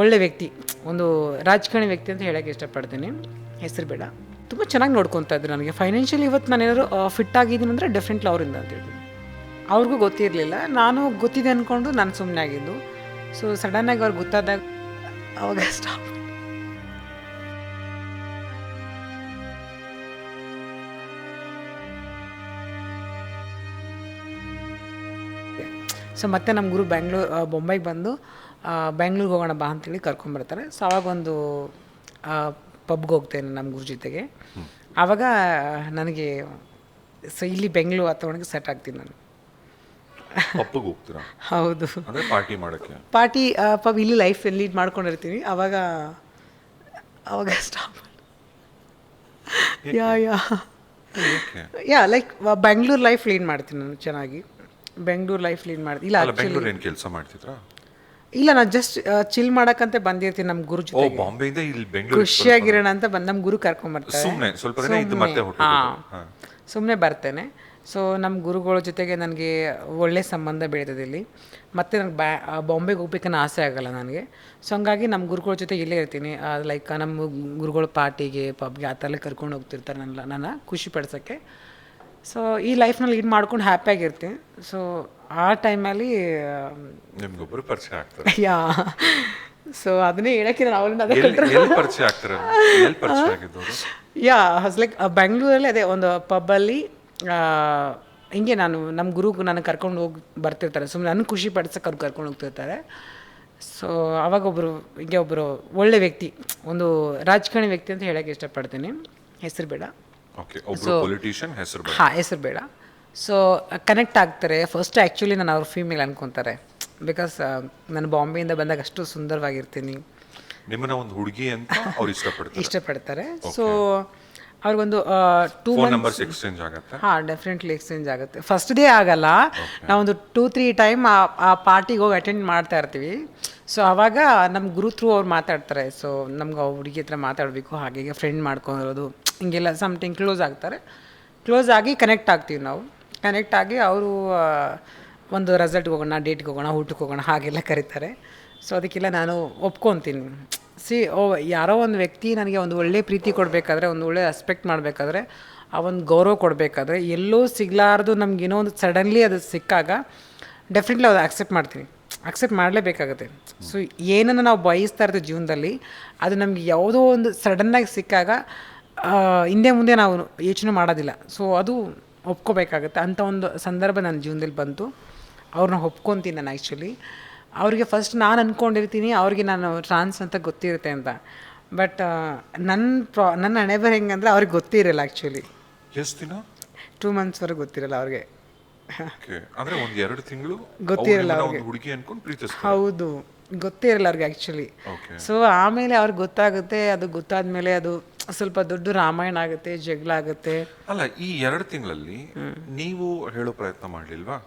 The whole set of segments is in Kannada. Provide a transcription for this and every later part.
ಒಳ್ಳೆ ವ್ಯಕ್ತಿ, ಒಂದು ರಾಜಕಾರಣಿ ವ್ಯಕ್ತಿ ಅಂತ ಹೇಳೋಕ್ಕೆ ಇಷ್ಟಪಡ್ತೀನಿ. ಹೆಸರು ಬೇಡ. ತುಂಬ ಚೆನ್ನಾಗಿ ನೋಡ್ಕೊತಾ ಇದ್ರು ನನಗೆ. ಫೈನಾನ್ಷಿಯಲಿ ಇವತ್ತು ನಾನು ಏನಾದ್ರು ಫಿಟ್ ಆಗಿದ್ದೀನಿ ಅಂದರೆ ಡೆಫಿನೆಟ್ಲಿ ಅವರಿಂದ ಅಂತ ಹೇಳ್ತೀನಿ. ಅವ್ರಿಗೂ ಗೊತ್ತಿರಲಿಲ್ಲ. ನಾನು ಗೊತ್ತಿದೆ ಅಂದ್ಕೊಂಡು ನಾನು ಸುಮ್ಮನೆ ಆಗಿದ್ದು. ಸೊ ಸಡನ್ನಾಗಿ ಅವ್ರಿಗೆ ಗೊತ್ತಾದಾಗ ಅವಾಗ ಸ್ಟಾಪ್ ಸೊ ಮತ್ತೆ ನಮ್ಮ ಗುರು ಬ್ಯಾಂಗ್ಳೂರ್ ಬೊಂಬೈಗೆ ಬಂದು ಬ್ಯಾಂಗ್ಳೂರ್ಗೆ ಹೋಗೋಣ ಬಾ ಅಂತೇಳಿ ಕರ್ಕೊಂಬರ್ತಾರೆ. ಸೊ ಅವಾಗ ಒಂದು ಪಬ್ಗೆ ಹೋಗ್ತೇನೆ ನಮ್ಮ ಗುರು ಜೊತೆಗೆ ಆವಾಗ ನನಗೆ ಸೊ ಇಲ್ಲಿ ಬೆಂಗಳೂರು ವಾತಾವರಣಕ್ಕೆ ಸೆಟ್ ಆಗ್ತೀನಿ ನಾನು. ಪಬ್ಗೆ ಹೋಗ್ತೀರಾ? ಹೌದು. ಅಂದರೆ ಪಾರ್ಟಿ ಮಾಡೋಕ್ಕೆ? ಪಾರ್ಟಿ ಪಬ್ ಇಲ್ಲಿ ಲೈಫ್ ಲೀಡ್ ಮಾಡ್ಕೊಂಡಿರ್ತೀನಿ. ಅವಾಗ ಅವಾಗ stop yeah yeah. Yeah like Bengaluru life lead ಮಾಡ್ತೀನಿ ನಾನು ಚೆನ್ನಾಗಿ. ಬೆಂಗಳೂರು ಲೈಫ್ ಲೀಡ್ ಮಾಡ್ತೀನಿ. ಇಲ್ಲ ಬೆಂಗಳೂರು ಏನ್ ಕೆಲಸ ಮಾಡ್ತಿದ್ರಾ? ಇಲ್ಲ ನಾನು ಜಸ್ಟ್ ಚಿಲ್ ಮಾಡಕ್ಕಂತ ಬಂದಿರ್ತೀನಿ ನಮ್ಮ ಗುರು ಓ ಜೊತೆ ಬಾಂಬೆಯಿಂದ ಇಲ್ಲಿ ಬೆಂಗಳೂರು ಖುಷಿಯಾಗಿರೋಣ ಅಂತ ಬಂದು ನಮ್ಮ ಗುರು ಕರ್ಕೊಂಬರ್ತಾರೆ ಸುಮ್ನೆ ಸ್ವಲ್ಪ ದಿನ ಇದ್ದು ಮತ್ತೆ ಸುಮ್ಮನೆ ಬರ್ತೇನೆ. ಸೊ ನಮ್ಮ ಗುರುಗಳ ಜೊತೆಗೆ ನನಗೆ ಒಳ್ಳೆ ಸಂಬಂಧ ಬೆಳೆದಿದೆ ಇಲ್ಲಿ. ಮತ್ತೆ ನನಗೆ ಬ್ಯಾ ಬಾಂಬೆಗೆ ಹೋಗ್ಬೇಕನ್ನೋ ಆಸೆ ಆಗಲ್ಲ ನನಗೆ. ಸೊ ಹಂಗಾಗಿ ನಮ್ಮ ಗುರುಗಳ ಜೊತೆ ಇಲ್ಲೇ ಇರ್ತೀನಿ. ಲೈಕ್ ನಮ್ಮ ಗುರುಗಳ ಪಾರ್ಟಿಗೆ ಪಬ್ಗೆ ಆ ಥರ ಕರ್ಕೊಂಡು ಹೋಗ್ತಿರ್ತಾರೆ ನನ್ನ ನನ್ನ ಖುಷಿ ಪಡ್ಸೋಕ್ಕೆ. ಸೊ ಈ ಲೈಫ್ನಲ್ಲಿ ಲೀಡ್ ಮಾಡ್ಕೊಂಡು ಹ್ಯಾಪಿಯಾಗಿರ್ತೀನಿ ಸೊ ಆ ಟೈಮಲ್ಲಿ ನಿಮ್ಗೊಬ್ರು ಪರಿಚಯ ಆಗ್ತಾರೆ. ಯಾ. ಸೊ ಅದನ್ನೇ ಹೇಳಕ್ಕೆ ನಾನು ಅವರಿಂದ ಅದೇ ಎಲ್ಲಿ ಎಲ್ಲಿ ಪರಿಚಯ ಆಗ್ತಾರೆ? ಎಲ್ಲಿ ಪರಿಚಯ ಆಗಿದ್ದವರು ಯಾ ಹಸ್ ಲೈಕ್ ಬೆಂಗಳೂರಲ್ಲಿ ಅದೇ ಒಂದು ಪಬ್ಬಲ್ಲಿ ಹಿಂಗೆ ನಾನು ನಮ್ಮ ಗುರು ನಾನು ಕರ್ಕೊಂಡು ಹೋಗಿ ಬರ್ತಿರ್ತಾರೆ. ಸುಮ್ಮನೆ ನನಗೆ ಖುಷಿ ಪಡಿಸೋಕೆ ಅವ್ರು ಕರ್ಕೊಂಡು ಹೋಗ್ತಿರ್ತಾರೆ. ಸೊ ಅವಾಗ ಒಬ್ಬರು ಹಿಂಗೆ ಒಬ್ಬರು ಒಳ್ಳೆ ವ್ಯಕ್ತಿ ಒಂದು ರಾಜಕಾರಣಿ ವ್ಯಕ್ತಿ ಅಂತ ಹೇಳೋಕ್ಕೆ ಇಷ್ಟಪಡ್ತೀನಿ. ಹೆಸರು ಬೇಡ. ಹೆಸರು ಬೇಡ. ಹಾಂ ಹೆಸರು ಬೇಡ. ಸೊ ಕನೆಕ್ಟ್ ಆಗ್ತಾರೆ. ಫಸ್ಟ್ ಆ್ಯಕ್ಚುಲಿ ನಾನು ಅವ್ರ ಫೀಮೇಲ್ ಅನ್ಕೊತಾರೆ. ಬಿಕಾಸ್ ನಾನು ಬಾಂಬೆಯಿಂದ ಬಂದಾಗ ಅಷ್ಟು ಸುಂದರವಾಗಿರ್ತೀನಿ. ನಿಮ್ಮನ್ನ ಒಂದು ಹುಡುಗಿ ಅಂತ ಅವ್ರು ಇಷ್ಟಪಡ್ತಾರೆ. ಇಷ್ಟಪಡ್ತಾರೆ. ಸೊ ಅವ್ರಿಗೊಂದು ಟೂ ನಂಬರ್ಸ್ ಎಕ್ಸ್ಚೇಂಜ್ ಆಗುತ್ತೆ? ಹಾಂ ಡೆಫಿನೆಟ್ಲಿ ಎಕ್ಸ್ಚೇಂಜ್ ಆಗುತ್ತೆ. ಫಸ್ಟ್ ಡೇ ಆಗಲ್ಲ. ನಾವೊಂದು ಟೂ ತ್ರೀ ಟೈಮ್ ಆ ಪಾರ್ಟಿಗೆ ಹೋಗಿ ಅಟೆಂಡ್ ಮಾಡ್ತಾ ಇರ್ತೀವಿ. ಸೊ ಅವಾಗ ನಮ್ಮ ಗುರು ಥ್ರೂ ಅವ್ರು ಮಾತಾಡ್ತಾರೆ. ಸೊ ನಮ್ಗೆ ಆ ಹುಡುಗಿ ಹತ್ರ ಮಾತಾಡಬೇಕು. ಹಾಗೆ ಫ್ರೆಂಡ್ ಮಾಡ್ಕೊಂಡಿರೋದು. ಹಿಂಗೆಲ್ಲ ಸಮಥಿಂಗ್ ಕ್ಲೋಸ್ ಆಗ್ತಾರೆ. ಕ್ಲೋಸ್ ಆಗಿ ಕನೆಕ್ಟ್ ಆಗ್ತೀವಿ ನಾವು. ಕನೆಕ್ಟ್ ಆಗಿ ಅವರು ಒಂದು ರೆಸಲ್ಟ್ಗೆ ಹೋಗೋಣ ಡೇಟ್ಗೆ ಹೋಗೋಣ, ಊಟಕ್ಕೆ ಹೋಗೋಣ, ಹಾಗೆಲ್ಲ ಕರೀತಾರೆ. ಸೊ ಅದಕ್ಕೆಲ್ಲ ನಾನು ಒಪ್ಕೊತೀನಿ. ಸಿ ಓ, ಯಾರೋ ಒಂದು ವ್ಯಕ್ತಿ ನನಗೆ ಒಂದು ಒಳ್ಳೆ ಪ್ರೀತಿ ಕೊಡಬೇಕಾದ್ರೆ, ಒಂದು ಒಳ್ಳೆ ರೆಸ್ಪೆಕ್ಟ್ ಮಾಡಬೇಕಾದ್ರೆ, ಆ ಒಂದು ಗೌರವ ಕೊಡಬೇಕಾದ್ರೆ, ಎಲ್ಲೂ ಸಿಗಲಾರ್ದು ನಮ್ಗೆ ಏನೋ ಒಂದು ಸಡನ್ಲಿ ಅದು ಸಿಕ್ಕಾಗ ಡೆಫಿನೆಟ್ಲಿ ಅದು ಆಕ್ಸೆಪ್ಟ್ ಮಾಡ್ತೀನಿ. ಅಕ್ಸೆಪ್ಟ್ ಮಾಡಲೇಬೇಕಾಗುತ್ತೆ. ಸೊ ಏನನ್ನು ನಾವು ಬಯಸ್ತಾ ಇರ್ತೀವಿ ಜೀವನದಲ್ಲಿ, ಅದು ನಮ್ಗೆ ಯಾವುದೋ ಒಂದು ಸಡನ್ನಾಗಿ ಸಿಕ್ಕಾಗ ಹಿಂದೆ ಮುಂದೆ ನಾವು ಯೋಚನೆ ಮಾಡೋದಿಲ್ಲ. ಸೊ ಅದು ಒಪ್ಕೋಬೇಕಾಗತ್ತೆ. ಅಂಥ ಒಂದು ಸಂದರ್ಭ ನನ್ನ ಜೀವನದಲ್ಲಿ ಬಂತು. ಅವ್ರನ್ನ ಒಪ್ಕೊತೀನಿ ನಾನು ಆ್ಯಕ್ಚುಲಿ ಅವ್ರಿಗೆ ಫಸ್ಟ್ ನಾನು ಅಂದ್ಕೊಂಡಿರ್ತೀನಿ ಅವ್ರಿಗೆ ನಾನು ಟ್ರಾನ್ಸ್ ಅಂತ ಗೊತ್ತಿರುತ್ತೆ ಅಂತ. ಬಟ್ ನನ್ನ ಪ್ರಾ ನನ್ನ ಅಣೆಬರ್ ಹೆಂಗಂದ್ರೆ ಅವ್ರಿಗೆ ಗೊತ್ತಿರಲ್ಲ ಆ್ಯಕ್ಚುಲಿ ಎಷ್ಟು ದಿನ? ಟೂ ಮಂತ್ಸ್ವರೆಗೆ ಗೊತ್ತಿರಲ್ಲ ಅವ್ರಿಗೆ. ಓಕೆ ಒಂದು ಎರಡು ತಿಂಗಳು ಗೊತ್ತಿರಲ್ಲ ಒಂದು ಹುಡುಗಿ ಅನ್ಕೊಂಡು ಪ್ರೀತಿಸ್ತಾರೆ. ಹೌದು. ಗೊತ್ತೇ ಇರಲ್ಲ ಅವ್ರಿಗೆ ಆ್ಯಕ್ಚುಲಿ ಸೊ ಆಮೇಲೆ ಅವ್ರಿಗೆ ಗೊತ್ತಾಗುತ್ತೆ ಅದು ಗೊತ್ತಾದ ಮೇಲೆ ಅದು ಸ್ವಲ್ಪ ದೊಡ್ಡ ರಾಮಾಯಣ ಆಗುತ್ತೆ ಜಗಳ ಆಗುತ್ತೆ. ಅಲ್ಲ ಈ ಎರಡು ತಿಂಗಳಲ್ಲಿ ನೀವು ಹೇಳೋ ಪ್ರಯತ್ನ ಮಾಡಲಿಲ್ವಾ?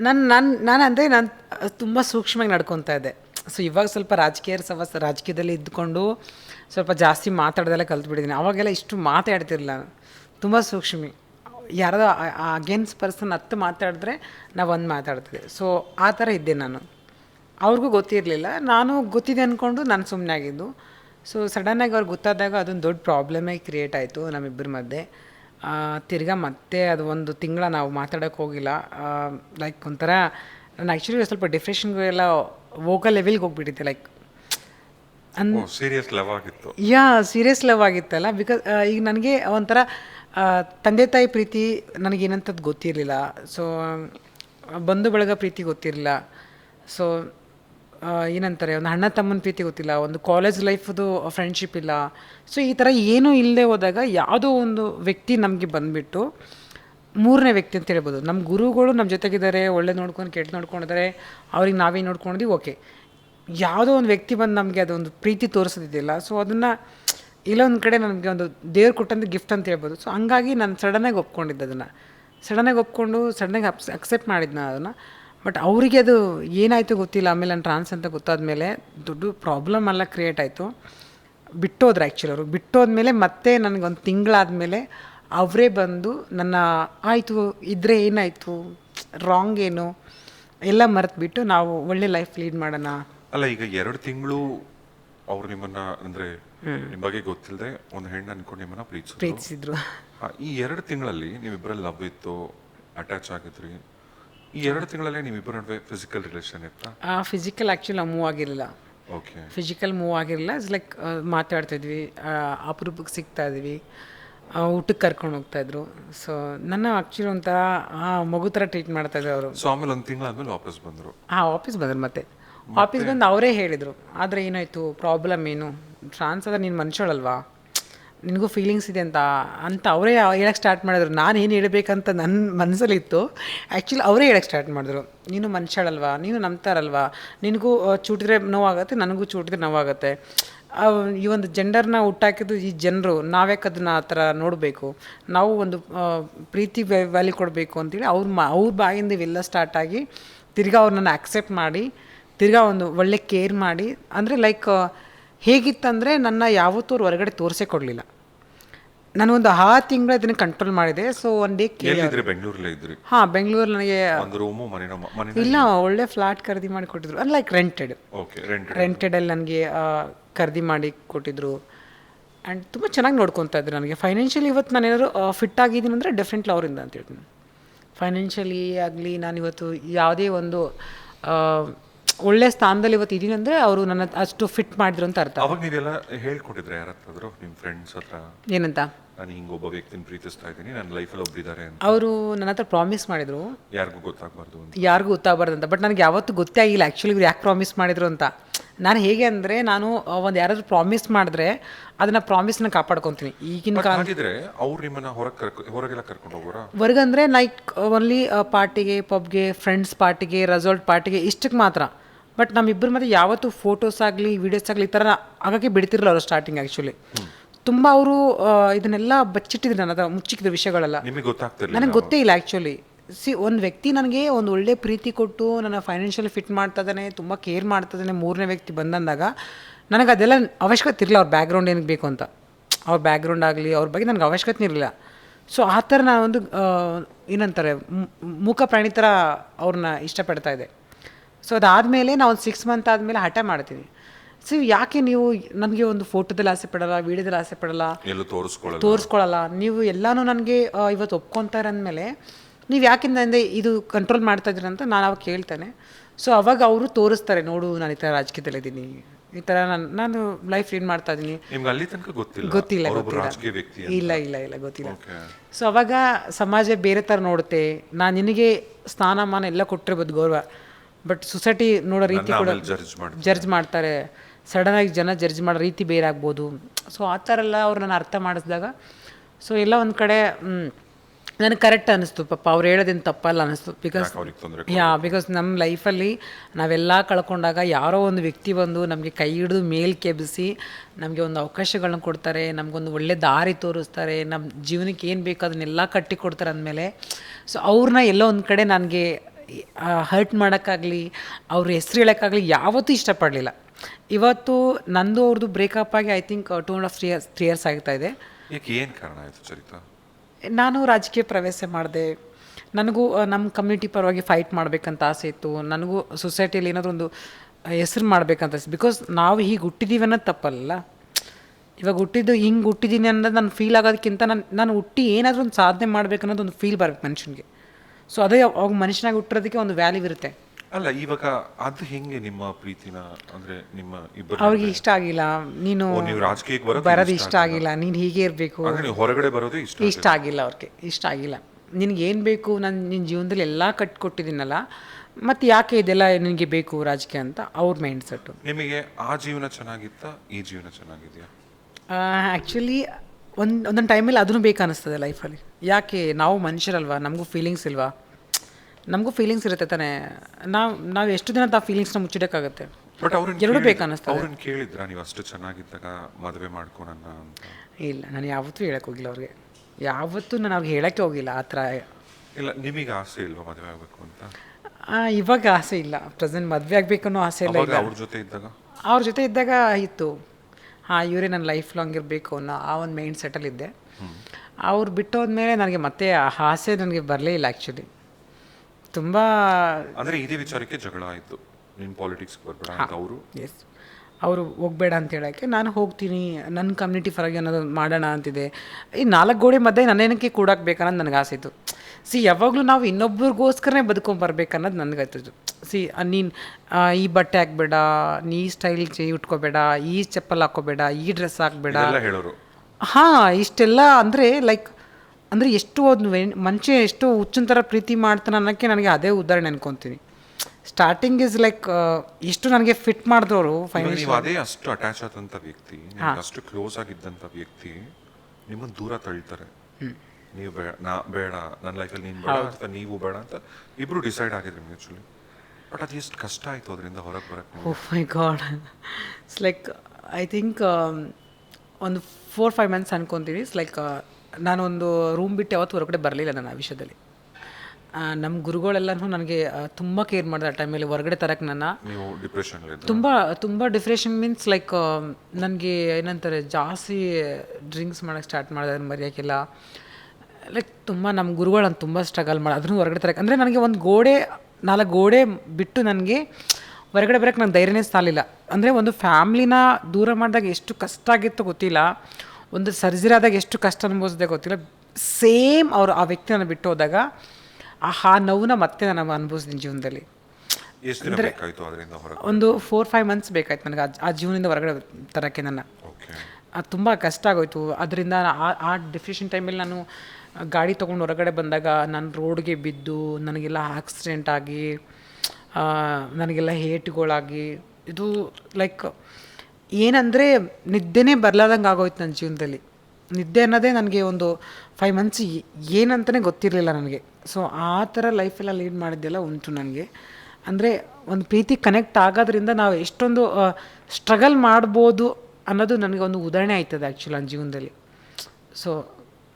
ನಾನು ನಾನು ನಾನು ಅಂದರೆ ನಾನು ತುಂಬ ಸೂಕ್ಷ್ಮವಾಗಿ ನಡ್ಕೊತಾ ಇದ್ದೆ. ಸೊ ಇವಾಗ ಸ್ವಲ್ಪ ರಾಜಕೀಯ ಸವಸ್ ರಾಜಕೀಯದಲ್ಲಿ ಇದ್ದುಕೊಂಡು ಸ್ವಲ್ಪ ಜಾಸ್ತಿ ಮಾತಾಡೋದೆಲ್ಲ ಕಲ್ತ್ಬಿಟ್ಟಿದ್ದೀನಿ. ಅವಾಗೆಲ್ಲ ಇಷ್ಟು ಮಾತಾಡ್ತಿರಲಿಲ್ಲ ನಾನು. ತುಂಬ ಸೂಕ್ಷ್ಮಿ. ಯಾರೋ ಅಗೇನ್ಸ್ಟ್ ಪರ್ಸನ್ ಹತ್ತು ಮಾತಾಡಿದ್ರೆ ನಾವು ಒಂದು ಮಾತಾಡ್ತಿದ್ದೆ. ಸೊ ಆ ಥರ ಇದ್ದೆ ನಾನು. ಅವ್ರಿಗೂ ಗೊತ್ತಿರಲಿಲ್ಲ. ನಾನು ಗೊತ್ತಿದೆ ಅಂದ್ಕೊಂಡು ನಾನು ಸುಮ್ಮನೆ ಆಗಿದ್ದು. ಸೊ ಸಡನ್ನಾಗಿ ಅವ್ರಿಗೆ ಗೊತ್ತಾದಾಗ ಅದೊಂದು ದೊಡ್ಡ ಪ್ರಾಬ್ಲಮೇ ಕ್ರಿಯೇಟ್ ಆಯಿತು ನಮ್ಮಿಬ್ಬರ ಮಧ್ಯೆ. ತಿರ್ಗಾ ಮತ್ತೆ ಅದು ಒಂದು ತಿಂಗಳ ನಾವು ಮಾತಾಡೋಕ್ಕೆ ಹೋಗಿಲ್ಲ. ಲೈಕ್ ಒಂಥರ ನಾನು ಆ್ಯಕ್ಚುಲಿ ಸ್ವಲ್ಪ ಡಿಪ್ರೆಷನ್ಗೂ ಎಲ್ಲ ವೋಕಲ್ ಲೆವೆಲ್ಗೆ ಹೋಗ್ಬಿಟ್ಟಿದ್ದೆ ಲೈಕ್ ಸೀರಿಯಸ್ ಲವ್ ಆಗಿತ್ತು. ಯಾ ಸೀರಿಯಸ್ ಲವ್ ಆಗಿತ್ತಲ್ಲ? ಬಿಕಾಸ್ ಈಗ ನನಗೆ ಒಂಥರ ತಂದೆ ತಾಯಿ ಪ್ರೀತಿ ನನಗೇನಂತದ್ದು ಗೊತ್ತಿರಲಿಲ್ಲ. ಸೊ ಬಂಧು ಬಳಗ ಪ್ರೀತಿ ಗೊತ್ತಿರಲಿಲ್ಲ. ಸೊ ಏನಂತಾರೆ, ಒಂದು ಅಣ್ಣ ತಮ್ಮನ ಪ್ರೀತಿ ಗೊತ್ತಿಲ್ಲ, ಒಂದು ಕಾಲೇಜ್ ಲೈಫದು ಫ್ರೆಂಡ್ಶಿಪ್ ಇಲ್ಲ. ಸೊ ಈ ಥರ ಏನೂ ಇಲ್ಲದೆ ಹೋದಾಗ ಯಾವುದೋ ಒಂದು ವ್ಯಕ್ತಿ ನಮಗೆ ಬಂದುಬಿಟ್ಟು ಮೂರನೇ ವ್ಯಕ್ತಿ ಅಂತ ಹೇಳ್ಬೋದು. ನಮ್ಮ ಗುರುಗಳು ನಮ್ಮ ಜೊತೆಗಿದ್ದಾರೆ, ಒಳ್ಳೆ ನೋಡ್ಕೊಂಡು, ಕೆಟ್ಟ ನೋಡ್ಕೊಂಡಿದ್ದಾರೆ, ಅವ್ರಿಗೆ ನಾವೇ ನೋಡ್ಕೊಂಡಿದ್ವಿ ಓಕೆ. ಯಾವುದೋ ಒಂದು ವ್ಯಕ್ತಿ ಬಂದು ನಮಗೆ ಅದೊಂದು ಪ್ರೀತಿ ತೋರಿಸೋದಿದೆಯಲ್ಲ ಸೊ ಅದನ್ನು ಇಲ್ಲೊಂದು ಕಡೆ ನನಗೆ ಒಂದು ದೇವ್ರು ಕೊಟ್ಟಂಥ ಗಿಫ್ಟ್ ಅಂತ ಹೇಳ್ಬೋದು. ಸೊ ಹಂಗಾಗಿ ನಾನು ಸಡನ್ನಾಗಿ ಒಪ್ಕೊಂಡಿದ್ದೆ ಅದನ್ನು. ಸಡನ್ನಾಗಿ ಒಪ್ಕೊಂಡು ಸಡನ್ನಾಗಿ ಅಪ್ಸ್ ಅಕ್ಸೆಪ್ಟ್ ಮಾಡಿದ್ನ ಅದನ್ನು. ಬಟ್ ಅವರಿಗೆ ಅದು ಏನಾಯಿತು ಗೊತ್ತಿಲ್ಲ. ಆಮೇಲೆ ನಾನು ಟ್ರಾನ್ಸ್ ಅಂತ ಗೊತ್ತಾದ ಮೇಲೆ ದೊಡ್ಡ ಪ್ರಾಬ್ಲಮ್ ಎಲ್ಲ ಕ್ರಿಯೇಟ್ ಆಯಿತು. ಬಿಟ್ಟೋದ್ರೆ ಆ್ಯಕ್ಚುಲಿ ಅವರು. ಬಿಟ್ಟೋದ್ಮೇಲೆ ಮತ್ತೆ ನನಗೊಂದು ತಿಂಗಳಾದಮೇಲೆ ಅವರೇ ಬಂದು ನನ್ನ ಆಯಿತು ಇದ್ರೆ ಏನಾಯಿತು? ರಾಂಗ್ ಏನು? ಎಲ್ಲ ಮರೆತುಬಿಟ್ಟು ನಾವು ಒಳ್ಳೆ ಲೈಫ್ ಲೀಡ್ ಮಾಡೋಣ. ಅಲ್ಲ ಈಗ ಎರಡು ತಿಂಗಳು ಅವ್ರು ನಿಮ್ಮನ್ನ ಅಂದ್ರೆ ನಿಮ್ಮ ಬಗ್ಗೆ ಗೊತ್ತಿಲ್ಲದೆ ಒಂದು ಹೆಣ್ಣು ಅನ್ಕೊಂಡು ನಿಮ್ಮನ್ನ ಪ್ರೀತಿಸಿದ್ರು. ಈ ಎರಡು ತಿಂಗಳಲ್ಲಿ ನೀವಿಬ್ಬರಲ್ಲಿ ಲವ್ ಇತ್ತು ಅಟ್ಯಾಚ್ ಆಗಿದ್ರಿ. ಈ ಎರಡು ತಿಂಗಳಲ್ಲೇ ನಿಮ್ಮಿಬ್ಬರ ನಡುವೆ ಫಿಸಿಕಲ್ ರಿಲೇಷನ್ ಇತ್ತಾ? ಆ ಫಿಸಿಕಲ್ ಆ್ಯಕ್ಚುಲಿ ನಾವು ಮೂವ್ ಆಗಿರಲಿಲ್ಲ. ಓಕೆ ಫಿಸಿಕಲ್ ಮೂವ್ ಆಗಿರಲಿಲ್ಲ. ಇಟ್ಸ್ ಲೈಕ್ ಮಾತಾಡ್ತಿದ್ವಿ ಅಪರೂಪಕ್ಕೆ ಸಿಗ್ತಾ ಇದ್ವಿ ಊಟಕ್ಕೆ ಕರ್ಕೊಂಡು ಹೋಗ್ತಾಯಿದ್ರು ಸೊ ನನ್ನ ಆ್ಯಕ್ಚುಲಿ ಒಂಥರ ಮಗು ಥರ ಟ್ರೀಟ್ ಮಾಡ್ತಾ ಇದ್ರು ಅವರು. ಸೊ ಆಮೇಲೆ ಒಂದು ತಿಂಗಳಾದ್ಮೇಲೆ ವಾಪಸ್ ಬಂದರು. ಹಾಂ ಆಫೀಸ್ ಬಂದರು ಮತ್ತೆ. ಆಫೀಸ್ ಬಂದು ಅವರೇ ಹೇಳಿದರು. ಆದರೆ ಏನಾಯಿತು? ಪ್ರಾಬ್ಲಮ್ ಏನು? ಟ್ರಾನ್ಸ್ ಅದ ನೀನು ಮನುಷ್ಯಳಲ್ವಾ? ನಿನಗೂ ಫೀಲಿಂಗ್ಸ್ ಇದೆ ಅಂತ ಅಂತ ಅವರೇ ಹೇಳಕ್ಕೆ ಸ್ಟಾರ್ಟ್ ಮಾಡಿದ್ರು. ನಾನು ಏನು ಹೇಳಬೇಕಂತ ನನ್ನ ಮನಸ್ಸಲ್ಲಿತ್ತು ಆ್ಯಕ್ಚುಲಿ ಅವರೇ ಹೇಳಕ್ಕೆ ಸ್ಟಾರ್ಟ್ ಮಾಡಿದ್ರು. ನೀನು ಮನುಷ್ಯಳಲ್ವಾ? ನೀನು ನಂಬ್ತಾರಲ್ವಾ? ನಿನಗೂ ಚೂಟಿದ್ರೆ ನೋವಾಗುತ್ತೆ, ನನಗೂ ಚೂಟಿದ್ರೆ ನೋವಾಗುತ್ತೆ. ಈ ಒಂದು ಜೆಂಡರ್ನ ಹುಟ್ಟಾಕಿದ್ದು ಈ ಜನರು ಅದನ್ನ ಆ ಥರ ನೋಡಬೇಕು? ನಾವು ಒಂದು ಪ್ರೀತಿ ವ್ಯಾಲ್ಯೂ ಕೊಡಬೇಕು ಅಂತೇಳಿ ಅವ್ರ ಮಾ, ಅವ್ರ ಬಾಯಿಂದ ಇವೆಲ್ಲ ಸ್ಟಾರ್ಟ್ ಆಗಿ ತಿರ್ಗಾ ಅವ್ರನ್ನ ಅಕ್ಸೆಪ್ಟ್ ಮಾಡಿ, ತಿರ್ಗಾ ಒಂದು ಒಳ್ಳೆ ಕೇರ್ ಮಾಡಿ, ಅಂದರೆ ಲೈಕ್ ಹೇಗಿತ್ತಂದರೆ ನನ್ನ ಯಾವತ್ತೂ ಅವ್ರು ಹೊರಗಡೆ ತೋರಿಸೇ ಕೊಡಲಿಲ್ಲ ನಾನೊಂದು ಆ ತಿಂಗಳು ಇದನ್ನು ಕಂಟ್ರೋಲ್ ಮಾಡಿದೆ ಸೊ ಒನ್ ಡೇ ಎಲ್ಲಿದ್ರಿ? ಬೆಂಗಳೂರಲ್ಲೇ ಇದ್ರಿ? ಹಾಂ ಬೆಂಗಳೂರು ನನಗೆ ಒಂದು ರೂಮು ಮನೆ ಇಲ್ಲ ಒಳ್ಳೆ ಫ್ಲಾಟ್ ಖರೀದಿ ಮಾಡಿ ಕೊಟ್ಟಿದ್ರು. Unlike rented okay rent ರೆಂಟೆಡಲ್ಲಿ ನನಗೆ ಖರೀದಿ ಮಾಡಿ ಕೊಟ್ಟಿದ್ರು. ಆ್ಯಂಡ್ ತುಂಬ ಚೆನ್ನಾಗಿ ನೋಡ್ಕೊತಾ ಇದ್ರು ನನಗೆ. ಫೈನಾನ್ಷಿಯಲಿ ಇವತ್ತು ನಾನು ಏನಾದ್ರು ಫಿಟ್ ಆಗಿದ್ದೀನಿ ಅಂದರೆ ಡೆಫಿನೆಟ್ಲಿ ಅವರಿಂದ ಅಂತ ಹೇಳ್ತೀನಿ. ಫೈನಾನ್ಷಿಯಲಿ ಆಗಲಿ ನಾನು ಇವತ್ತು ಯಾವುದೇ ಒಂದು ಒಳ್ಳೆ ಸ್ಥಾನದಲ್ಲಿ ಇವತ್ತು ಇದೀನಿ ಅಂದರೆ ಅವರು ನನ್ನ ಅಷ್ಟು ಫಿಟ್ ಮಾಡಿದ್ರು ಅಂತ ಅರ್ಥ. ಅವಾಗ ನೀವೆಲ್ಲ ಹೇಳ್ಕೊಟ್ಟಿದ್ರೆ ಯಾರ ಹತ್ರ ನಿಮ್ಮ ಫ್ರೆಂಡ್ಸ್ ಹತ್ರ? ಏನಂತ? ನಾನು ಹಿಂಗ ಒಬ್ಬ ವ್ಯಕ್ತಿನ ಪ್ರೀತಿಸ್ತಾ ಇದ್ದೀನಿ ನನ್ನ ಲೈಫಲ್ಲಿ ಒಬ್ರಿದ್ದಾರೆ ಅಂತ. ಅವರು ನನ್ನ ಹತ್ರ ಪ್ರಾಮಿಸ್ ಮಾಡಿದ್ರು. ಯಾರಿಗೂ ಗೊತ್ತಾಗಬಾರ್ದು ಅಂತ. ಯಾರಿಗೂ ಗೊತ್ತಾಗಬಾರ್ದು ಅಂತ. ಬಟ್ ನನಗೆ ಯಾವತ್ತೂ ಗೊತ್ತೇ ಆಗಿಲ್ಲ ಆ್ಯಕ್ಚುಲಿ ಇವ್ರು ಯಾಕೆ ಪ್ರಾಮಿಸ್ ಮಾಡಿದ್ರು ಅಂತ. ನಾನು ಹೇಗೆ ಅಂದರೆ ನಾನು ಒಂದು ಯಾರಾದರೂ ಪ್ರಾಮಿಸ್ ಮಾಡಿದ್ರೆ ಅದನ್ನು ಪ್ರಾಮಿಸ್ನ ಕಾಪಾಡ್ಕೊತೀನಿ. ಈಗಿನ ಹಾಗಿದ್ರೆ ಅವ್ರು ನಿಮ್ಮನ್ನ ಹೊರಗೆ ಕರ್ಕೊ ಹೊರಗೆಲ್ಲ ಕರ್ಕೊಂಡು ಹೋಗೋರಾ ವರ್ಗಂದರೆ ಲೈಕ್ ಓನ್ಲಿ ಪಾರ್ಟಿಗೆ ಪಬ್ಗೆ ಫ್ರೆಂಡ್ಸ್ ಪಾರ್ಟಿಗೆ ರೆಸಾರ್ಟ್ ಪಾರ್ಟಿಗೆ ಇಷ್ಟಕ್ಕೆ ಮಾತ್ರ. ಬಟ್ ನಮ್ಮಿಬ್ಬರ ಮಧ್ಯೆ ಯಾವತ್ತೂ ಫೋಟೋಸ್ ಆಗಲಿ ವೀಡಿಯೋಸ್ ಆಗಲಿ ಈ ಥರ ಆಗೋಕ್ಕೆ ಬಿಡ್ತಿರಲ್ಲ ಅವರು ಸ್ಟಾರ್ಟಿಂಗ್ ಆ್ಯಕ್ಚುಲಿ ತುಂಬ ಅವರು ಇದನ್ನೆಲ್ಲ ಬಚ್ಚಿಟ್ಟಿದ್ರು ನನ್ನ ಹತ್ರ ಮುಚ್ಚಿಕ್ಕಿದ್ರು ವಿಷಯಗಳೆಲ್ಲ. ನಿಮಗೆ ನನಗೆ ಗೊತ್ತೇ ಇಲ್ಲ ಆ್ಯಕ್ಚುಲಿ ಸಿ ಒಂದು ವ್ಯಕ್ತಿ ನನಗೆ ಒಂದು ಒಳ್ಳೆ ಪ್ರೀತಿ ಕೊಟ್ಟು ನನ್ನ ಫೈನಾನ್ಷಿಯಲಿ ಫಿಟ್ ಮಾಡ್ತಾನೆ ತುಂಬ ಕೇರ್ ಮಾಡ್ತಾನೆ ಮೂರನೇ ವ್ಯಕ್ತಿ ಬಂದಂದಾಗ ನನಗೆ ಅದೆಲ್ಲ ಅವಶ್ಯಕತೆ ಇರಲಿಲ್ಲ ಅವ್ರ ಬ್ಯಾಕ್ಗ್ರೌಂಡ್ ಏನಕ್ಕೆ ಬೇಕು ಅಂತ. ಅವ್ರ ಬ್ಯಾಕ್ಗ್ರೌಂಡ್ ಆಗಲಿ ಅವ್ರ ಬಗ್ಗೆ ನನಗೆ ಅವಶ್ಯಕತೆ ಇರಲಿಲ್ಲ. ಸೊ ಆ ಥರ ನಾನು ಒಂದು ಏನಂತಾರೆ ಮೂಕ ಪ್ರಾಣಿ ಥರ ಅವ್ರನ್ನ ಇಷ್ಟಪಡ್ತಾ ಇದ್ದೆ. ಸೊ ಅದಾದಮೇಲೆ ನಾವು ಒಂದು ಸಿಕ್ಸ್ ಮಂತ್ ಆದಮೇಲೆ ಹಠ ಮಾಡ್ತೀನಿ ಸೊ ಯಾಕೆ ನೀವು ನನಗೆ ಒಂದು ಫೋಟೋದಲ್ಲಿ ಆಸೆ ಪಡಲ್ಲ ವೀಡಿಯೋದಲ್ಲಿ ಆಸೆ ಪಡಲ್ಲ? ತೋರಿಸ್ಕೊಳ್ಳಲ್ಲ ತೋರಿಸ್ಕೊಳ್ಳಲ್ಲ ನೀವು ಎಲ್ಲನೂ ನನಗೆ ಇವತ್ತು ಒಪ್ಕೊತಾರೆ ಅಂದಮೇಲೆ ನೀವು ಯಾಕಿಂದ ಇದು ಕಂಟ್ರೋಲ್ ಮಾಡ್ತಾ ಇದ್ದೀರ ಅಂತ ನಾನು ಅವಾಗ ಕೇಳ್ತೇನೆ. ಸೊ ಅವಾಗ ಅವರು ತೋರಿಸ್ತಾರೆ ನೋಡು ನಾನು ಈ ಥರ ರಾಜಕೀಯದಲ್ಲಿದ್ದೀನಿ ಈ ಥರ ನಾನು ನಾನು ಲೈಫ್ ಲೀಡ್ ಮಾಡ್ತಾ ಇದ್ದೀನಿ ನಿಮ್ಗೆ ಅಲ್ಲಿ ತನಕ ಗೊತ್ತಿಲ್ಲ? ಗೊತ್ತಿಲ್ಲ ಗೊತ್ತಿಲ್ಲ. ಇಲ್ಲ ಇಲ್ಲ ಇಲ್ಲ ಗೊತ್ತಿಲ್ಲ. ಸೊ ಅವಾಗ ಸಮಾಜ ಬೇರೆ ಥರ ನೋಡುತ್ತೆ. ನಾನು ನಿನಗೆ ಸ್ಥಾನಮಾನ ಎಲ್ಲ ಕೊಟ್ಟಿರ್ಬೋದು ಗೌರವ. ಬಟ್ ಸೊಸೈಟಿ ನೋಡೋ ರೀತಿ ಕೂಡ ಜಡ್ಜ್ ಮಾಡ್ತಾರೆ. ಸಡನ್ ಸಡನ್ನಾಗಿ ಜನ ಜಡ್ಜ್ ಮಾಡೋ ರೀತಿ ಬೇರೆ ಆಗ್ಬೋದು. ಸೊ ಆ ಥರ ಎಲ್ಲ ಅವ್ರು ನಾನು ಅರ್ಥ ಮಾಡಿಸಿದಾಗ ಸೊ ಎಲ್ಲ ಒಂದು ಕಡೆ ನನಗೆ ಕರೆಕ್ಟ್ ಅನ್ನಿಸ್ತು. ಪಾಪ ಅವ್ರು ಹೇಳೋದೇನು ತಪ್ಪಲ್ಲ ಅನ್ನಿಸ್ತು. ಬಿಕಾಸ್ ಯಾ ಬಿಕಾಸ್ ನಮ್ಮ ಲೈಫಲ್ಲಿ ನಾವೆಲ್ಲ ಕಳ್ಕೊಂಡಾಗ ಯಾರೋ ಒಂದು ವ್ಯಕ್ತಿ ಬಂದು ನಮಗೆ ಕೈ ಹಿಡಿದು ಮೇಲ್ ಕೆಬ್ಬಿಸಿ ನಮಗೆ ಒಂದು ಅವಕಾಶಗಳನ್ನ ಕೊಡ್ತಾರೆ ನಮಗೊಂದು ಒಳ್ಳೆ ದಾರಿ ತೋರಿಸ್ತಾರೆ ನಮ್ಮ ಜೀವನಕ್ಕೆ ಏನು ಬೇಕೋ ಅದನ್ನೆಲ್ಲ ಕಟ್ಟಿ ಕೊಡ್ತಾರೆ ಅಂದಮೇಲೆ ಸೊ ಅವ್ರನ್ನ ಎಲ್ಲೋ ಒಂದು ಕಡೆ ನನಗೆ ಹರ್ಟ್ ಮಾಡೋಕ್ಕಾಗಲಿ ಅವ್ರ ಹೆಸ್ರು ಹೇಳೋಕ್ಕಾಗಲಿ ಯಾವತ್ತೂ ಇಷ್ಟಪಡಲಿಲ್ಲ. ಇವತ್ತು ನಂದು ಅವ್ರದ್ದು ಬ್ರೇಕಪ್ ಆಗಿ I think two and half three years three years ಆಗ್ತಾ ಇದೆ. ಏನ್ ಕಾರಣ ಆಯ್ತು ಚರಿತಾ ನಾನು ರಾಜಕೀಯ ಪ್ರವೇಶ ಮಾಡಿದೆ. ನನಗೂ ನಮ್ಮ ಕಮ್ಯುನಿಟಿ ಪರವಾಗಿ ಫೈಟ್ ಮಾಡಬೇಕಂತ ಆಸೆ ಇತ್ತು. ನನಗೂ ಸೊಸೈಟಿಯಲ್ಲಿ ಏನಾದರೂ ಒಂದು ಹೆಸರು ಮಾಡಬೇಕಂತ ಬಿಕಾಸ್ ನಾವು ಹೀಗೆ ಹುಟ್ಟಿದ್ದೀವಿ ಅನ್ನೋದು ತಪ್ಪಲ್ಲ. ಇವಾಗ ಹುಟ್ಟಿದ್ದು ಹಿಂಗೆ ಹುಟ್ಟಿದ್ದೀನಿ ಅನ್ನೋದು ನಾನು ಫೀಲ್ ಆಗೋದಕ್ಕಿಂತ ನಾನು ನಾನು ಹುಟ್ಟಿ ಏನಾದರೂ ಒಂದು ಸಾಧನೆ ಮಾಡ್ಬೇಕು ಅನ್ನೋದು ಒಂದು ಫೀಲ್ ಬರ್ಬೇಕು ಮನುಷ್ಯನಿಗೆ. ಸೊ ಅದೇ ಅವಾಗ ಮನುಷ್ಯನಾಗಿ ಹುಟ್ಟಿರೋದಕ್ಕೆ ಒಂದು ವ್ಯಾಲ್ಯೂ ಇರುತ್ತೆ. ಅಲ್ಲ ಇವಾಗ ಅದು ಹೆಂಗೆ ನಿಮ್ಮ ಪ್ರೀತಿನ ಅಂದ್ರೆ ನಿಮ್ಮ ಇಬ್ಬರು ಅವ್ರಿಗೆ ಇಷ್ಟ ಆಗಿಲ್ಲ. ನೀನು ನೀವು ರಾಜಕೀಯಕ್ಕೆ ಬರೋದು ಬರೋದು ಇಷ್ಟ ಆಗಿಲ್ಲ. ನೀನು ಹೀಗೆ ಇರಬೇಕು. ಹೊರಗಡೆ ಬರೋದು ಇಷ್ಟ ಇಷ್ಟ ಆಗಿಲ್ಲ ಅವ್ರಿಗೆ. ಇಷ್ಟ ಆಗಿಲ್ಲ. ನಿನಗೆ ಏನು ಬೇಕು? ನಾನು ನಿನ್ನ ಜೀವನದಲ್ಲಿ ಎಲ್ಲ ಕಟ್ಕೊಟ್ಟಿದ್ದೀನಲ್ಲ. ಮತ್ತು ಯಾಕೆ ಇದೆಲ್ಲ ನಿನಗೆ ಬೇಕು ರಾಜಕೀಯ ಅಂತ ಅವ್ರ ಮೈಂಡ್ ಸೆಟ್ಟು ನಿಮಗೆ ಆ ಜೀವನ ಚೆನ್ನಾಗಿತ್ತ ಈ ಜೀವನ ಚೆನ್ನಾಗಿದೆಯಾ? ಆ್ಯಕ್ಚುಲಿ ಒಂದು ಒಂದೊಂದು ಟೈಮಲ್ಲಿ ಅದನ್ನು ಬೇಕು ಅನ್ನಿಸ್ತದೆ ಲೈಫಲ್ಲಿ ಯಾಕೆ? ನಾವು ಮನುಷ್ಯರಲ್ವಾ? ನಮಗೂ ಫೀಲಿಂಗ್ಸ್ ಇಲ್ವಾ? ನಮಗೂ ಫೀಲಿಂಗ್ಸ್ ಇರುತ್ತೆ ತಾನೇ. ನಾವು ನಾವು ಎಷ್ಟು ದಿನ ಆ ಫೀಲಿಂಗ್ಸ್ನ ಮುಚ್ಚಿಡೋಕ್ಕಾಗುತ್ತೆ? ಬಟ್ ಅವ್ರನ್ನ ಎರಡು ಬೇಕು. ಅವ್ರನ್ನ ಕೇಳಿದ್ರ ನೀವು ಅಷ್ಟು ಚೆನ್ನಾಗಿದ್ದಾಗ ಮದುವೆ ಮಾಡ್ಕೊಳಣ ಇಲ್ಲ ನಾನು ಯಾವತ್ತೂ ಹೇಳಕ್ಕೆ ಹೋಗಿಲ್ಲ ಅವ್ರಿಗೆ. ಯಾವತ್ತೂ ನಾನು ಅವ್ರಿಗೆ ಹೇಳೋಕ್ಕೆ ಹೋಗಿಲ್ಲ ಆ ಥರ. ಇಲ್ಲ ನಿಮಗೆ ಆಸೆ ಇಲ್ವಾ ಮದುವೆ ಆಗಬೇಕು ಅಂತ? ಇವಾಗ ಆಸೆ ಇಲ್ಲ. ಪ್ರೆಸೆಂಟ್ ಮದುವೆ ಆಗಬೇಕು ಅನ್ನೋ ಆಸೆ ಇಲ್ಲ. ಅವ್ರ ಜೊತೆ ಇದ್ದಾಗ? ಅವ್ರ ಜೊತೆ ಇದ್ದಾಗ ಇತ್ತು. ಹಾಂ ಇವರೇ ನನ್ನ ಲೈಫ್ ಲಾಂಗ್ ಇರಬೇಕು ಅನ್ನೋ ಆ ಒಂದು ಮೈಂಡ್ ಸೆಟಲ್ಲಿದ್ದೆ ಅವ್ರು ಬಿಟ್ಟು ಹೋದ್ಮೇಲೆ ನನಗೆ ಮತ್ತೆ ಆ ಆಸೆ ನನಗೆ ಬರಲೇ ಇಲ್ಲ ಆ್ಯಕ್ಚುಲಿ ತುಂಬ ಅಂದರೆ ಇದೇ ವಿಚಾರಕ್ಕೆ ಜಗಳ ಆಯಿತು. ನೀನು ಪಾಲಿಟಿಕ್ಸ್ ಬರಬೇಡ ಅಂತ ಅವರು? ಎಸ್ ಅವರು ಹೋಗಬೇಡ ಅಂತ ಹೇಳೋಕ್ಕೆ ನಾನು ಹೋಗ್ತೀನಿ ನನ್ನ ಕಮ್ಯುನಿಟಿ ಪರವಾಗಿ ಅನ್ನೋದು ಮಾಡೋಣ ಅಂತಿದೆ. ಈ ನಾಲ್ಕು ಗೋಡೆ ಮಧ್ಯೆ ನನ್ನೇನಕ್ಕೆ ಕೂಡಕ್ಕೆ ಬೇಕನ್ನೋದು ನನಗೆ ಆಸೆ ಇತ್ತು. ಸಿ ಯಾವಾಗಲೂ ನಾವು ಇನ್ನೊಬ್ರಿಗೋಸ್ಕರನೇ ಬದುಕೊಂಡು ಅನ್ನೋದು ನನಗಾಯ್ತು ಸಿ ನೀನು ಈ ಬಟ್ಟೆ ಹಾಕ್ಬೇಡ ನೀ ಈ ಸ್ಟೈಲ್ ಇಟ್ಕೋಬೇಡ ಉಟ್ಕೋಬೇಡ ಈ ಚಪ್ಪಲ್ ಹಾಕೋಬೇಡ ಈ ಡ್ರೆಸ್ ಹಾಕ್ಬೇಡ. ಹೇಳೋರು. ಹಾಂ ಇಷ್ಟೆಲ್ಲ ಅಂದರೆ ಲೈಕ್ ಅಂದರೆ ಎಷ್ಟು ಒಂದು ಮಂಚೆ ಮನುಷ್ಯ ಎಷ್ಟು ಹುಚ್ಚಿನ ಥರ ಪ್ರೀತಿ ಮಾಡ್ತಾನೆ ಅನ್ನೋಕ್ಕೆ ನನಗೆ ಅದೇ ಉದಾಹರಣೆ ಅನ್ಕೊತೀನಿ. ಸ್ಟಾರ್ಟಿಂಗ್ ಇಸ್ ಲೈಕ್ ಎಷ್ಟು ನನಗೆ ಫಿಟ್ ಮಾಡಿದವರು ನೀವು ಅದೇ ಅಷ್ಟು ಅಟ್ಯಾಚ್ ಆದಂಥ ವ್ಯಕ್ತಿ ಅಷ್ಟು ಕ್ಲೋಸ್ ಆಗಿದ್ದಂಥ ವ್ಯಕ್ತಿ ನಿಮ್ಮನ್ನು ದೂರ ತಳ್ತಾರೆ. ನೀವು ಬೇಡ ನಾ ಬೇಡ ನನ್ನ ಲೈಫಲ್ಲಿ ನೀನು ಬೇಡ ಅಥವಾ ನೀವು ಬೇಡ ಅಂತ ಇಬ್ರು ಡಿಸೈಡ್ ಆಗಿದ್ರಿ ಮ್ಯೂಚುಲಿ ಬಟ್ ಅದು ಎಷ್ಟು ಕಷ್ಟ ಆಯ್ತು ಅದರಿಂದ ಹೊರಗೆ ಬರಕ್ಕೆ ಓ my god it's like I think ಒಂದು ಫೋರ್ ಫೈವ್ ಮಂತ್ಸ್ ಅನ್ಕೊತೀನಿ. ಇಟ್ಸ್ ಲೈಕ್ ನಾನೊಂದು ರೂಮ್ ಬಿಟ್ಟು ಯಾವತ್ತು ಹೊರಗಡೆ ಬರಲಿಲ್ಲ ನಾನು ಆ ವಿಷಯದಲ್ಲಿ. ನಮ್ಮ ಗುರುಗಳೆಲ್ಲನೂ ನನಗೆ ತುಂಬ ಕೇರ್ ಮಾಡಿದೆ ಆ ಟೈಮಲ್ಲಿ ಹೊರಗಡೆ ತರಕ್ಕೆ ನನ್ನ. ತುಂಬ ತುಂಬ ಡಿಪ್ರೆಷನ್ ಮೀನ್ಸ್ ಲೈಕ್ ನನಗೆ ಏನಂತಾರೆ ಜಾಸ್ತಿ ಡ್ರಿಂಕ್ಸ್ ಮಾಡೋಕ್ಕೆ ಸ್ಟಾರ್ಟ್ ಮಾಡಿದೆ ಅದನ್ನು ಮರೆಯೋಕ್ಕೆಲ್ಲ ಲೈಕ್ ತುಂಬ ನಮ್ಮ ಗುರುಗಳು ನಾನು ತುಂಬ ಸ್ಟ್ರಗಲ್ ಮಾಡಿ ಅದನ್ನು ಹೊರಗಡೆ ತರಕ್ಕೆ ಅಂದರೆ ನನಗೆ ಒಂದು ಗೋಡೆ ನಾಲ್ಕು ಗೋಡೆ ಬಿಟ್ಟು ನನಗೆ ಹೊರಗಡೆ ಬರೋಕ್ಕೆ ನಂಗೆ ಧೈರ್ಯನೇ ಸಾಲಿಲ್ಲ. ಅಂದರೆ ಒಂದು ಫ್ಯಾಮ್ಲಿನ ದೂರ ಮಾಡಿದಾಗ ಎಷ್ಟು ಕಷ್ಟ ಆಗಿತ್ತು ಗೊತ್ತಿಲ್ಲ. ಒಂದು ಸರ್ಜರಿ ಆದಾಗ ಎಷ್ಟು ಕಷ್ಟ ಅನುಭವಿಸಿದೆ ಗೊತ್ತಿಲ್ಲ. ಸೇಮ್ ಅವರು ಆ ವ್ಯಕ್ತಿ ನಾನು ಬಿಟ್ಟು ಹೋದಾಗ ಆ ನೋವನ್ನ ಮತ್ತೆ ನಾನು ಅನುಭವಿಸಿದ್ದೀನಿ ಜೀವನದಲ್ಲಿ. ಹೊರಗೆ? ಒಂದು ಫೋರ್ ಫೈವ್ ಮಂತ್ಸ್ ಬೇಕಾಯ್ತು ನನಗೆ ಆ- ಜೀವನದಿಂದ ಹೊರಗಡೆ ತರೋಕ್ಕೆ ನನ್ನ. ಅದು ತುಂಬ ಕಷ್ಟ ಆಗೋಯ್ತು. ಅದರಿಂದ ಆ- ಆ ಡಿಫ್ರೆಷನ್ ಟೈಮಲ್ಲಿ ನಾನು ಗಾಡಿ ತೊಗೊಂಡು ಹೊರಗಡೆ ಬಂದಾಗ ನಾನು ರೋಡ್ಗೆ ಬಿದ್ದು, ನನಗೆಲ್ಲ ಆಕ್ಸಿಡೆಂಟ್ ಆಗಿ ನನಗೆಲ್ಲ ಹೇಟ್ಗಳಾಗಿ, ಇದು ಲೈಕ್ ಏನಂದರೆ ನಿದ್ದೆನೇ ಬರ್ಲಾದಂಗೆ ಆಗೋಯ್ತು ನನ್ನ ಜೀವನದಲ್ಲಿ. ನಿದ್ದೆ ಅನ್ನೋದೇ ನನಗೆ ಒಂದು ಫೈವ್ ಮಂತ್ಸ್ ಏನಂತಲೇ ಗೊತ್ತಿರಲಿಲ್ಲ ನನಗೆ. ಸೊ ಆ ಥರ ಲೈಫೆಲ್ಲ ಲೀಡ್ ಮಾಡಿದ್ದೆಲ್ಲ ಉಂಟು ನನಗೆ. ಅಂದರೆ ಒಂದು ಪ್ರೀತಿ ಕನೆಕ್ಟ್ ಆಗೋದ್ರಿಂದ ನಾವು ಎಷ್ಟೊಂದು ಸ್ಟ್ರಗಲ್ ಮಾಡ್ಬೋದು ಅನ್ನೋದು ನನಗೆ ಒಂದು ಉದಾಹರಣೆ ಆಯ್ತದೆ ಆ್ಯಕ್ಚುಲಿ ನನ್ನ ಜೀವನದಲ್ಲಿ. ಸೊ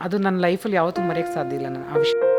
ಅದು ನನ್ನ ಲೈಫಲ್ಲಿ ಯಾವತ್ತೂ ಮರೆಯೋಕ್ಕೆ ಸಾಧ್ಯ ಇಲ್ಲ ನಾನು ಆ ವಿಷಯ.